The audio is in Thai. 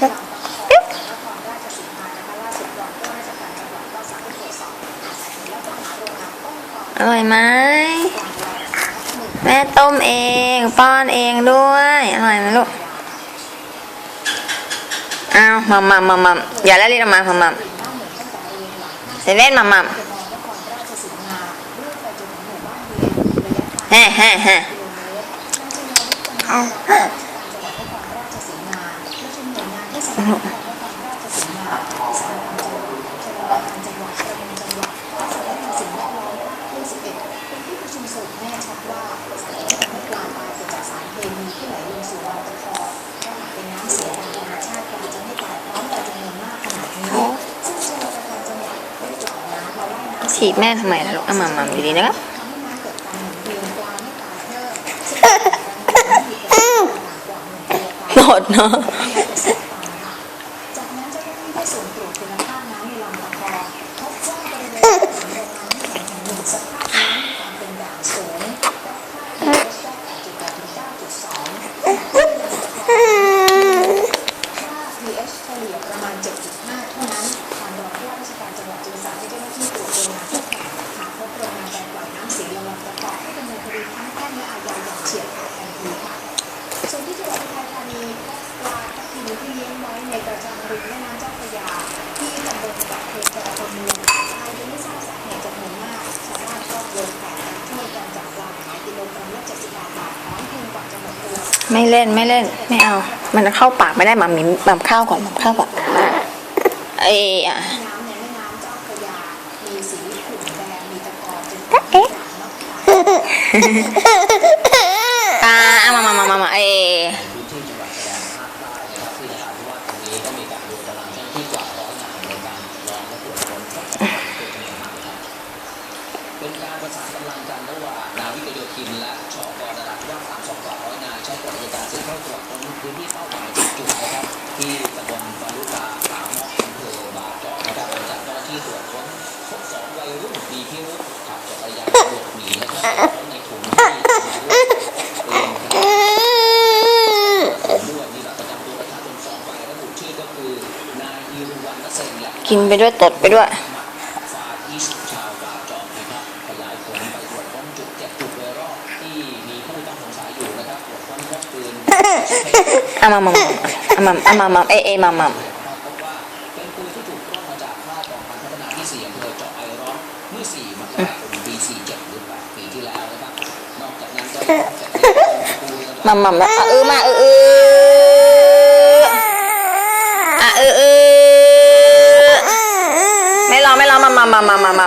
อร่อยไหมแม่ต้มเอง ป้อนเองด้วย อร่อยไหมลูกอ้าวมัมมัมมัมมัมอย่าแล้วเรียกมามัมมัมเซเว่นมัมมัมแฮ่แฮ่แฮ่ ฉีดแม่ทำไมล่ะลูกอะมัมมัมดีๆนะครับหมดเนาะจาก นั้นเจ้าหน้าที่ได้ส่งตรวจคุณภาพน้ำในลำตะคองพบว่าบริเวณโรงงานน้ำแห่งหนึ่งสภาพน้ำมีความเป็นด่างสูงและค่า pH ได้8.8ถึง9.2ค่า pH เฉลี่ยประมาณ 7.5 เท่านั้นทางรองผู้ว่าราชการจังหวัดจึงสั่งให้เจ้าหน้าที่ตรวจโรงงานทุกแห่งหากพบโรงงานใดปล่อยน้ำเสียลงลำตะคองให้ดำเนินคดีทั้งแพ่งและอาญาอย่างเฉียบขาดทันทีค่ะส่วนที่จังหวัดอุทัยธานีพบปลาทับทิมที่เลี้ยงไว้ในกระชังริมแม่น้ำ ไม่เล่นไม่เล่น ไม่เอา มันเข้าปากไม่ได้มัมมิมมัมข้าวก่อนมัมข้าวก่อนเอ้ยอะน้ำในแม่น้ำเจ้าพระยามีสีขุ่นแดงมีตะกอนจึงเอ๊ะจากมะพร้าวอ่าเอามามามามามาเอ้ยพื้นที่จังหวัดชายแดนภาคใต้นะครับที่นราธิวาสตรงนี้ก็มีการรวมกำลังเจ้าหน้าที่กว่าร้อยนายในการล้อมและตรวจค้นพบสัตว์ป่าเป็นจำนวนมากครับเป็นการประสานกำลังกันระหว่างนาวิกโยธินและชกนร ก็คือนายอิรุวันนเซงและกินไปด้วยตดไปด้วยฟาอิสชาวบ อกจากนั้นก็ยังพบจากปืนมามามาเออมาเออเอออะเออเออไม่รอไม่รอมามามามามามา